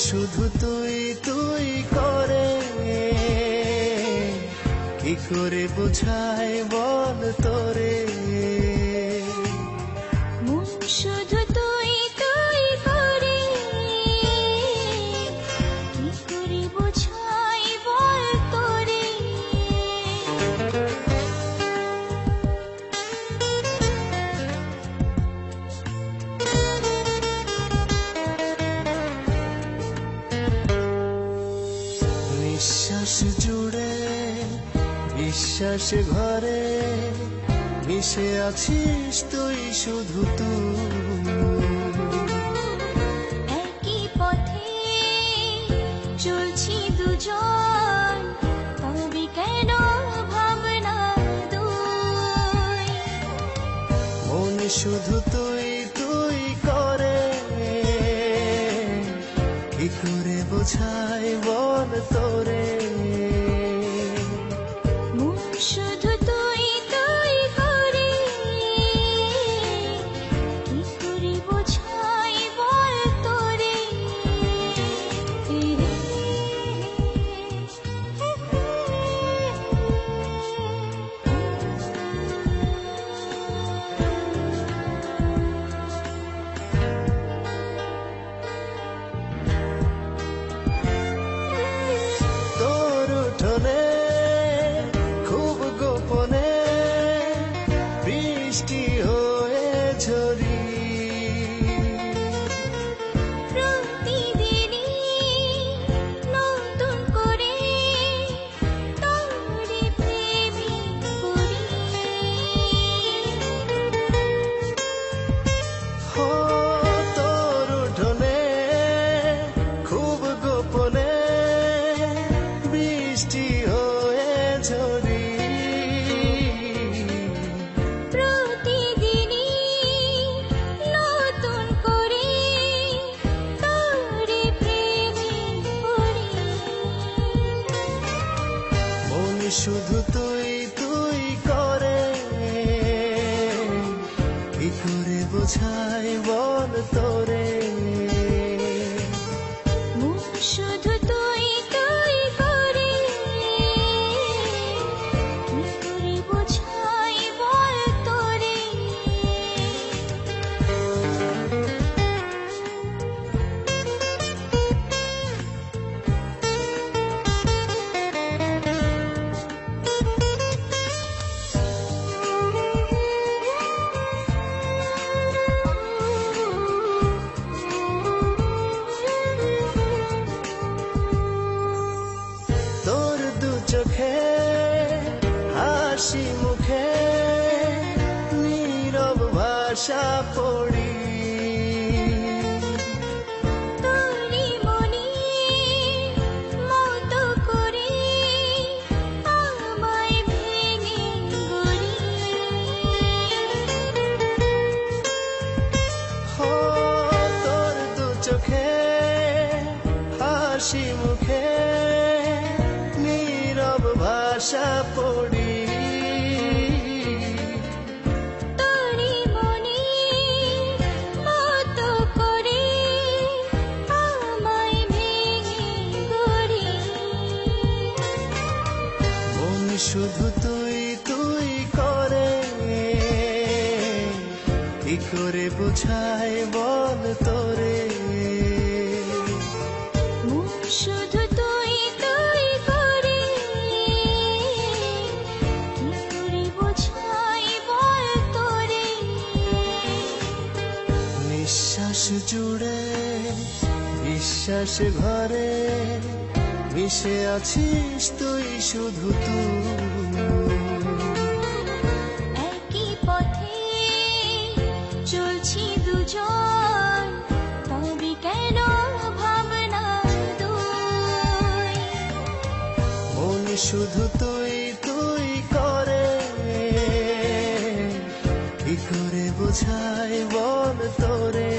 শুধু তুই তুই করে। কি করে বোঝায় বল তোরে? নিঃশ্বাস জুড়ে বিশ্বাস ঘরে মিশে আছিস তুই শুধু তুই। একই পথে চলছি দুজন তবে কেন ভাবনা দুই? মন শুধু তুই তুই করে কি করে বোঝায় বল তোরে? শুধু তুই তুই করে। কি করে বোঝায় বল তোরে হাসি মুখে নীরব ভাষা পড়ি। চোখে হাসি মুখে নীরব ভাষা পড়ি। শুধু তুই তুই করে। কি করে বোঝায় বল তোরে? শুধু তুই তুই করে। কি করে বোঝাই বল তোরে? নিঃশ্বাস জুড়ে বিশ্বাস ঘরে ভেসে আছিস তুই শুধু তুই। একই পথে চলছি দুজন তবে কেন ভাবনা মন শুধু তুই তুই করে। কি করে বোঝাই বল তোরে?